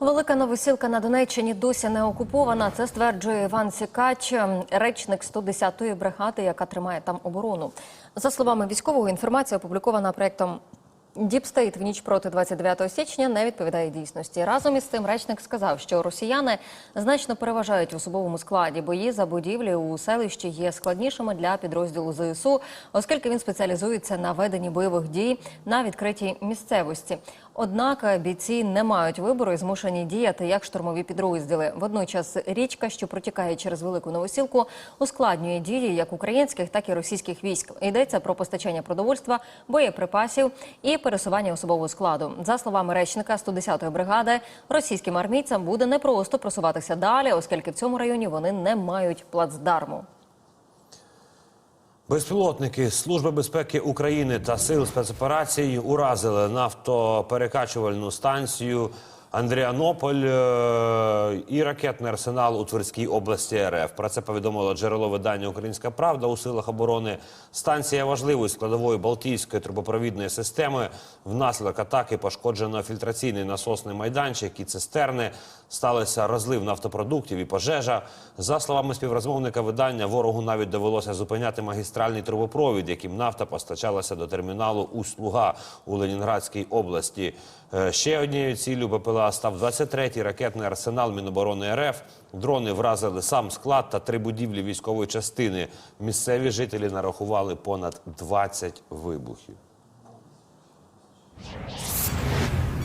Велика новосілка на Донеччині досі не окупована. Це стверджує Іван Сікач, речник 110-ї бригади, яка тримає там оборону. За словами військового, інформація опублікована проектом Діпстейт в ніч проти 29 січня не відповідає дійсності. Разом із цим речник сказав, що росіяни значно переважають в особовому складі. Бої за будівлі у селищі є складнішими для підрозділу ЗСУ, оскільки він спеціалізується на веденні бойових дій на відкритій місцевості. Однак бійці не мають вибору і змушені діяти як штурмові підрозділи. Водночас річка, що протікає через велику новосілку, ускладнює дії як українських, так і російських військ. Йдеться про постачання продовольства, боєприпасів і пересування особового складу. За словами речника 110-ї бригади, російським армійцям буде непросто просуватися далі, оскільки в цьому районі вони не мають плацдарму. Безпілотники Служби безпеки України та сил спецоперацій уразили нафтоперекачувальну станцію Андріанополь е, і ракетний арсенал у Тверській області РФ. Про це повідомило джерело видання Українська Правда у силах оборони. Станція важливою складовою Балтійської трубопровідної системи. Внаслідок атаки пошкоджено фільтраційний насосний майданчик і цистерни. Сталося розлив нафтопродуктів і пожежа. За словами співрозмовника видання, ворогу навіть довелося зупиняти магістральний трубопровід, яким нафта постачалася до терміналу Услуга у Ленінградській області. Е, Ще однією ціллю БПЛА став 23-й ракетний арсенал Міноборони РФ. Дрони вразили сам склад та три будівлі військової частини. Місцеві жителі нарахували понад 20 вибухів.